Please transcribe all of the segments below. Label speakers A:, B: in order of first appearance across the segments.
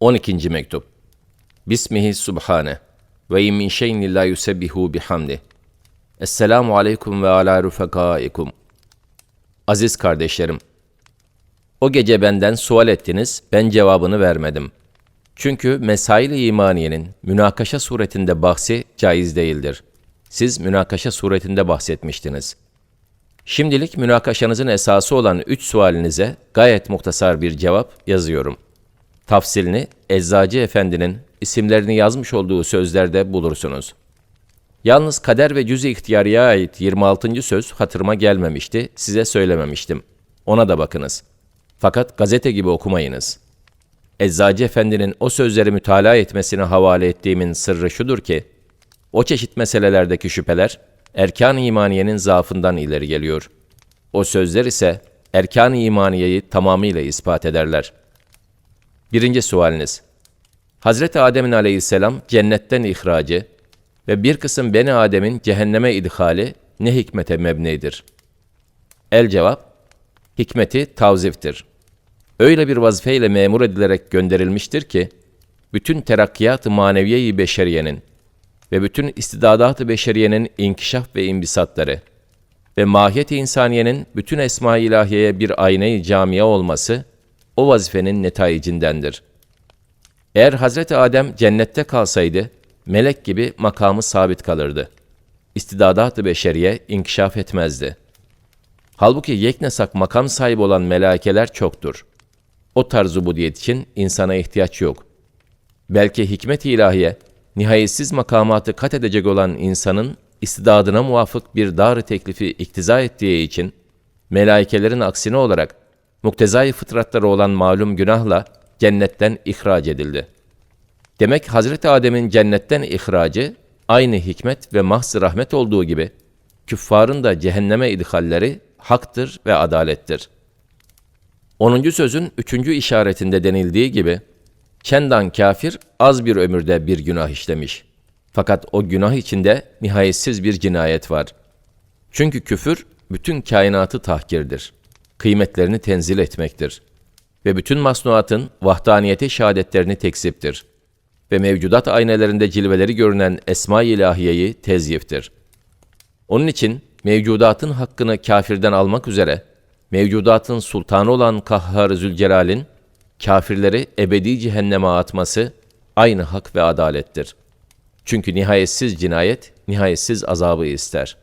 A: 12. mektup. Bismihi subhane ve in min şeyin illa yusebbihu bihamdi. Esselamu aleyküm ve ala rufakaikum. Aziz kardeşlerim, o gece benden sual ettiniz, ben cevabını vermedim. Çünkü mesail-i imaniyenin münakaşa suretinde bahsi caiz değildir. Siz münakaşa suretinde bahsetmiştiniz. Şimdilik münakaşanızın esası olan üç sualinize gayet muhtasar bir cevap yazıyorum. Tafsilini Eczacı Efendi'nin isimlerini yazmış olduğu sözlerde bulursunuz. Yalnız kader ve cüz-i ihtiyariye ait 26. söz hatırıma gelmemişti, size söylememiştim. Ona da bakınız. Fakat gazete gibi okumayınız. Eczacı Efendi'nin o sözleri mütalaa etmesine havale ettiğimin sırrı şudur ki, o çeşit meselelerdeki şüpheler, erkan-ı imaniyenin zaafından ileri geliyor. O sözler ise erkan-ı imaniyeyi tamamıyla ispat ederler. Birinci sualiniz. Hazreti Adem'in aleyhisselam cennetten ihracı ve bir kısım Beni Adem'in cehenneme idhali ne hikmete mebnidir? El cevap, hikmeti tavziftir. Öyle bir vazifeyle memur edilerek gönderilmiştir ki, bütün terakkiyat-ı maneviye-i beşeriyenin ve bütün istidadat-ı beşeriyenin inkişaf ve imbisatları ve mahiyet-i insaniyenin bütün esma-i ilahiyeye bir ayna-i camia olması, o vazifenin netayicindendir. Eğer Hazreti Adem cennette kalsaydı, melek gibi makamı sabit kalırdı. İstidadat-ı beşeriye inkişaf etmezdi. Halbuki yeknesak makam sahibi olan melaikeler çoktur. O tarz ubudiyet için insana ihtiyaç yok. Belki hikmet-i ilahiye, nihayetsiz makamatı kat edecek olan insanın istidadına muvafık bir dar teklifi iktiza ettiği için, melaikelerin aksine olarak muktezai fıtratları olan malum günahla cennetten ihraç edildi. Demek Hazreti Adem'in cennetten ihracı aynı hikmet ve mahz rahmet olduğu gibi küffarın da cehenneme idhalleri haktır ve adalettir. 10. sözün 3. işaretinde denildiği gibi çendan kafir az bir ömürde bir günah işlemiş. Fakat o günah içinde nihayetsiz bir cinayet var. Çünkü küfür bütün kainatı tahkirdir. Kıymetlerini tenzil etmektir. Ve bütün masnuatın vahdaniyete şehadetlerini tekziptir. Ve mevcudat aynelerinde cilveleri görünen esma-i ilahiyeyi tezyiftir. Onun için mevcudatın hakkını kafirden almak üzere, mevcudatın sultanı olan Kahhar Zülcelal'in, kafirleri ebedi cehenneme atması aynı hak ve adalettir. Çünkü nihayetsiz cinayet, nihayetsiz azabı ister.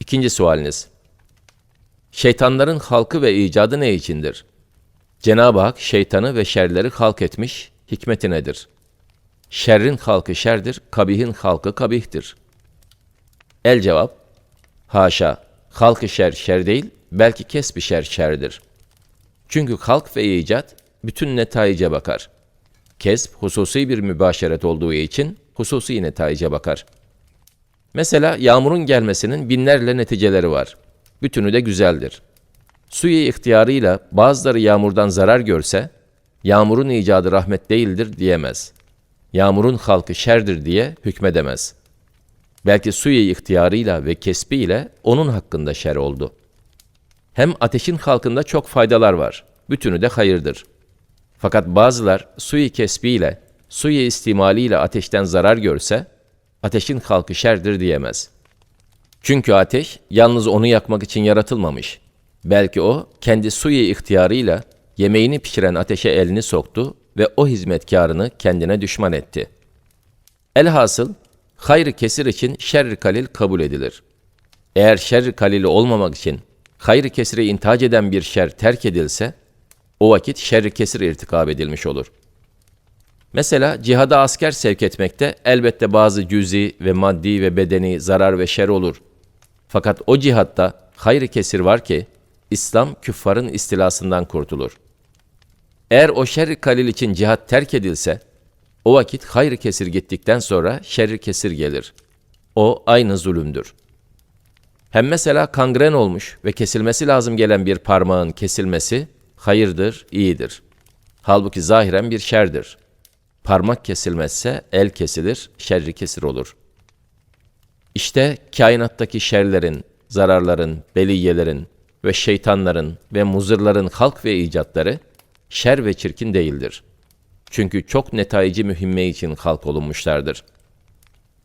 A: İkinci sualiniz. Şeytanların halkı ve icadı ne içindir? Cenab-ı Hak şeytanı ve şerleri halk etmiş, hikmeti nedir? Şerrin halkı şerdir, kabihin halkı kabihtir. El cevap, haşa, halkı şer şer değil, belki kesbi şer şerdir. Çünkü halk ve icat bütün netayice bakar. Kesb hususi bir mübaşeret olduğu için hususi netayice bakar. Mesela yağmurun gelmesinin binlerle neticeleri var. Bütünü de güzeldir. Suyu ihtiyarıyla bazıları yağmurdan zarar görse, yağmurun icadı rahmet değildir diyemez. Yağmurun halkı şerdir diye hükmedemez. Belki suyu ihtiyarıyla ve kesbiyle onun hakkında şer oldu. Hem ateşin halkında çok faydalar var. Bütünü de hayırdır. Fakat bazılar suyu kesbiyle, suyu istimaliyle ateşten zarar görse, ateşin halkı şerdir diyemez. Çünkü ateş yalnız onu yakmak için yaratılmamış. Belki o kendi suyu ihtiyarıyla yemeğini pişiren ateşe elini soktu ve o hizmetkarını kendine düşman etti. Elhasıl hayrı kesir için şerri kalil kabul edilir. Eğer şerri kalili olmamak için hayrı kesire intihac eden bir şer terk edilse, o vakit şerri kesir irtikab edilmiş olur. Mesela cihada asker sevk etmekte elbette bazı cüzi ve maddi ve bedeni zarar ve şer olur. Fakat o cihatta hayrı kesir var ki, İslam küffarın istilasından kurtulur. Eğer o şerri kalil için cihat terk edilse, o vakit hayrı kesir gittikten sonra şerri kesir gelir. O aynı zulümdür. Hem mesela kangren olmuş ve kesilmesi lazım gelen bir parmağın kesilmesi hayırdır, iyidir. Halbuki zahiren bir şerdir. Parmak kesilmezse el kesilir, şerri kesir olur. İşte kainattaki şerlerin, zararların, beliyelerin ve şeytanların ve muzırların halk ve icatları şer ve çirkin değildir. Çünkü çok netayici mühimme için halk olunmuşlardır.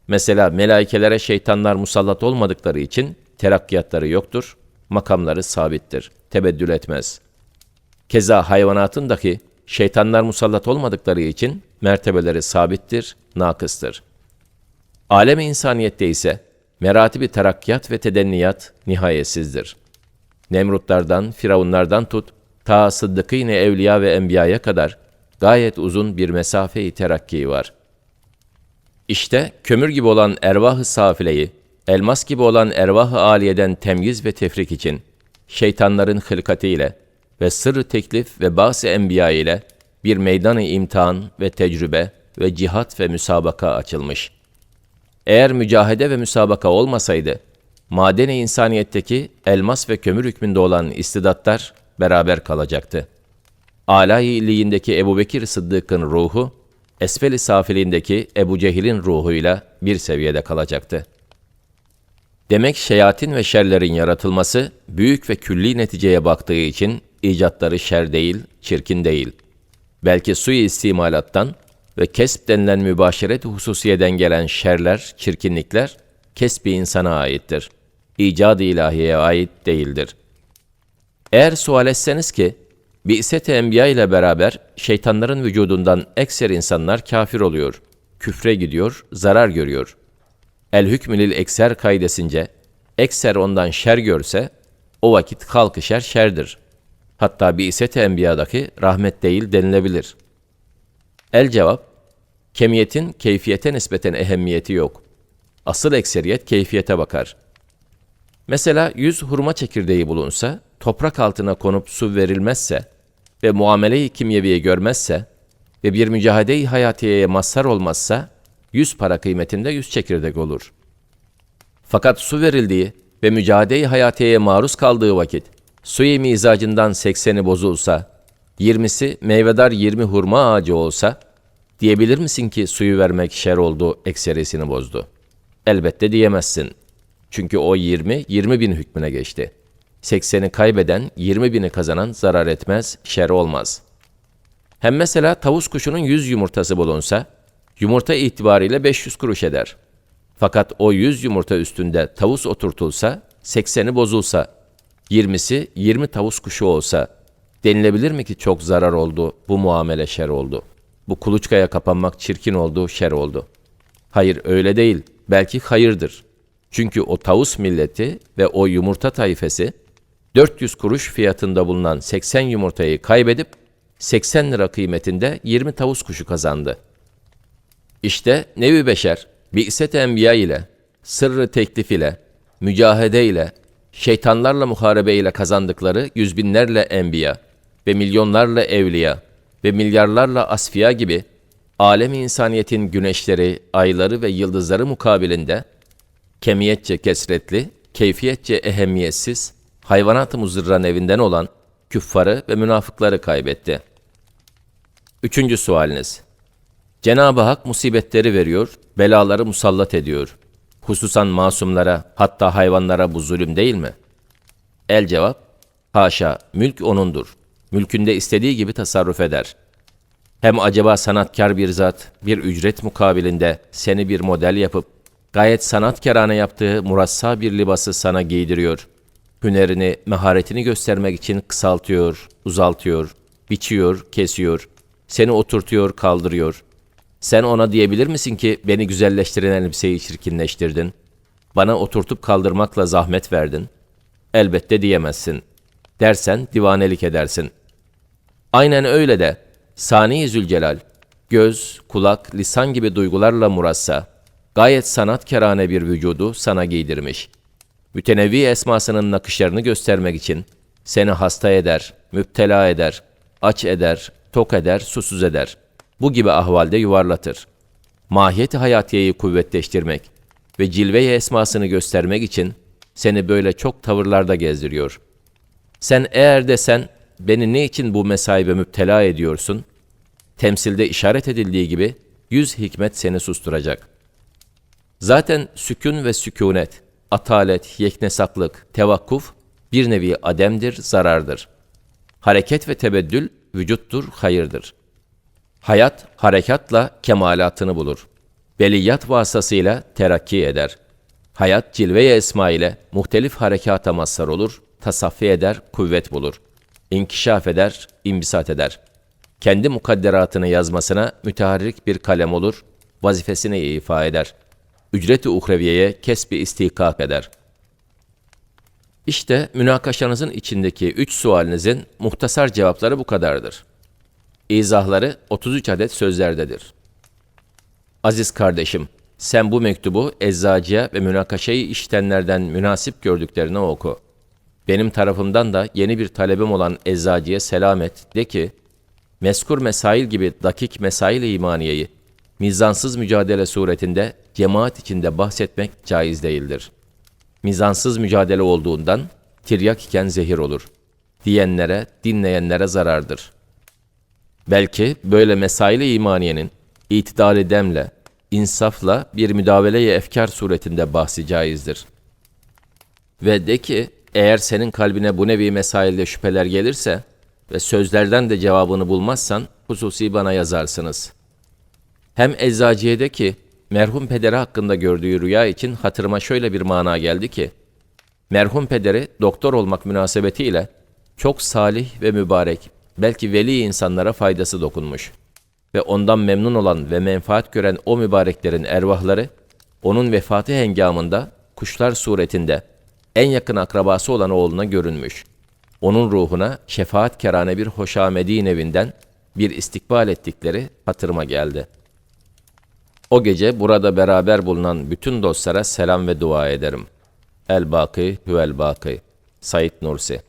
A: Mesela melaikelere şeytanlar musallat olmadıkları için terakkiyatları yoktur, makamları sabittir, tebeddül etmez. Keza hayvanatın dahi şeytanlar musallat olmadıkları için mertebeleri sabittir, nakıstır. Alem-i insaniyette ise meratibi terakkiyat ve tedenniyat nihayetsizdir. Nemrutlardan, firavunlardan tut, ta sıddıkîne evliya ve enbiyaya kadar gayet uzun bir mesafe-i terakki var. İşte kömür gibi olan ervah-ı safileyi, elmas gibi olan ervah-ı aliyeden temyiz ve tefrik için, şeytanların hılkatiyle ve sırrı teklif ve bazı enbiya ile bir meydan-ı imtihan ve tecrübe ve cihat ve müsabaka açılmış. Eğer mücahede ve müsabaka olmasaydı, maden-i insaniyetteki elmas ve kömür hükmünde olan istidatlar beraber kalacaktı. Alay-ı illiyindeki Ebu Bekir Sıddık'ın ruhu, esfel-i safiliğindeki Ebu Cehil'in ruhuyla bir seviyede kalacaktı. Demek şeyatin ve şerlerin yaratılması, büyük ve külli neticeye baktığı için icatları şer değil, çirkin değil. Belki suyu istimalattan ve kesp denilen mübaşeret hususiyeden gelen şerler, çirkinlikler, kesbi insana aittir. İcad-ı ilahiyeye ait değildir. Eğer sual etseniz ki, Bi'set-i Enbiya ile beraber şeytanların vücudundan ekser insanlar kafir oluyor, küfre gidiyor, zarar görüyor. El hükmülil ekser kaidesince, ekser ondan şer görse, o vakit halkı şer şerdir. Hatta Bi'set-i Enbiya'daki rahmet değil denilebilir. El cevap, kemiyetin keyfiyete nispeten ehemmiyeti yok. Asıl ekseriyet keyfiyete bakar. Mesela 100 hurma çekirdeği bulunsa, toprak altına konup su verilmezse ve muamele-i kimyeviye görmezse ve bir mücadele-i hayatiyeye mazhar olmazsa, 100 para kıymetinde 100 çekirdek olur. Fakat su verildiği ve mücadele-i hayatiyeye maruz kaldığı vakit, su-i mizacından 80'i bozulsa, 20'si meyvedar 20 hurma ağacı olsa, diyebilir misin ki suyu vermek şer oldu, ekserisini bozdu? Elbette diyemezsin. Çünkü o 20, 20 bin hükmüne geçti. 80'i kaybeden, 20 bini kazanan zarar etmez, şer olmaz. Hem mesela tavus kuşunun 100 yumurtası bulunsa, yumurta itibariyle 500 kuruş eder. Fakat o 100 yumurta üstünde tavus oturtulsa, 80'i bozulsa, 20'si 20 tavus kuşu olsa, denilebilir mi ki çok zarar oldu, bu muamele şer oldu? Bu kuluçkaya kapanmak çirkin oldu, şer oldu. Hayır öyle değil, belki hayırdır. Çünkü o tavus milleti ve o yumurta tayfesi 400 kuruş fiyatında bulunan 80 yumurtayı kaybedip 80 lira kıymetinde 20 tavus kuşu kazandı. İşte nevi beşer, bi'set enbiya ile, sırrı teklif ile, mücahede ile, şeytanlarla muharebe ile kazandıkları yüz binlerle enbiya ve milyonlarla evliya ve milyarlarla asfiya gibi alem insaniyetin güneşleri, ayları ve yıldızları mukabilinde kemiyetçe kesretli, keyfiyetçe ehemmiyetsiz, hayvanat-ı muzırran evinden olan küffarı ve münafıkları kaybetti. Üçüncü sualiniz. Cenab-ı Hak musibetleri veriyor, belaları musallat ediyor. Hususan masumlara, hatta hayvanlara bu zulüm değil mi? El cevap, haşa, mülk O'nundur. Mülkünde istediği gibi tasarruf eder. Hem acaba sanatkar bir zat, bir ücret mukabilinde seni bir model yapıp, gayet sanatkarane yaptığı murassa bir libası sana giydiriyor. Hünerini, maharetini göstermek için kısaltıyor, uzaltıyor, biçiyor, kesiyor, seni oturtuyor, kaldırıyor. Sen ona diyebilir misin ki beni güzelleştiren elbiseyi çirkinleştirdin? Bana oturtup kaldırmakla zahmet verdin. Elbette diyemezsin. Dersen divanelik edersin. Aynen öyle de Sani Zülcelal, göz, kulak, lisan gibi duygularla murassa, gayet sanatkarane bir vücudu sana giydirmiş. Mütenevvi esmasının nakışlarını göstermek için seni hasta eder, müptela eder, aç eder, tok eder, susuz eder. Bu gibi ahvalde yuvarlatır. Mahiyet-i hayatiyeyi kuvvetleştirmek ve cilve-i esmasını göstermek için seni böyle çok tavırlarda gezdiriyor. Sen eğer desen, beni ne için bu mesaibe müptela ediyorsun? Temsilde işaret edildiği gibi yüz hikmet seni susturacak. Zaten sükun ve sükunet, atalet, yeknesaklık, tevakkuf bir nevi ademdir, zarardır. Hareket ve tebeddül vücuttur, hayırdır. Hayat harekatla kemalatını bulur. Beliyat vasıtasıyla terakki eder. Hayat cilve-i esma ile muhtelif harekata mazhar olur, tasaffi eder, kuvvet bulur. İnkişaf eder, imbisat eder. Kendi mukadderatını yazmasına müteharrik bir kalem olur, vazifesini ifa eder. Ücret-i uhreviyeye kesbi istihkak eder. İşte münakaşanızın içindeki üç sualinizin muhtasar cevapları bu kadardır. İzahları 33 adet sözlerdedir. Aziz kardeşim, sen bu mektubu eczacıya ve münakaşayı işitenlerden münasip gördüklerine oku. Benim tarafımdan da yeni bir talebim olan eczacıya selam et. De ki, meskur mesail gibi dakik mesail-i imaniyeyi, mizansız mücadele suretinde cemaat içinde bahsetmek caiz değildir. Mizansız mücadele olduğundan tiryak iken zehir olur. Diyenlere, dinleyenlere zarardır. Belki böyle mesail-i imaniyenin itidal demle, insafla bir müdavele-i efkar suretinde bahsi caizdir. Ve de ki, eğer senin kalbine bu nevi mesailde şüpheler gelirse ve sözlerden de cevabını bulmazsan hususi bana yazarsınız. Hem eczacıya de ki, merhum pederi hakkında gördüğü rüya için hatırıma şöyle bir mana geldi ki, merhum pederi doktor olmak münasebetiyle çok salih ve mübarek, belki veli insanlara faydası dokunmuş. Ve ondan memnun olan ve menfaat gören o mübareklerin ervahları, onun vefatı hengamında kuşlar suretinde en yakın akrabası olan oğluna görünmüş. Onun ruhuna şefaat kerane bir hoşamedi nevinden bir istikbal ettikleri hatırıma geldi. O gece burada beraber bulunan bütün dostlara selam ve dua ederim. El-Baki Hüvel-Baki Said Nursi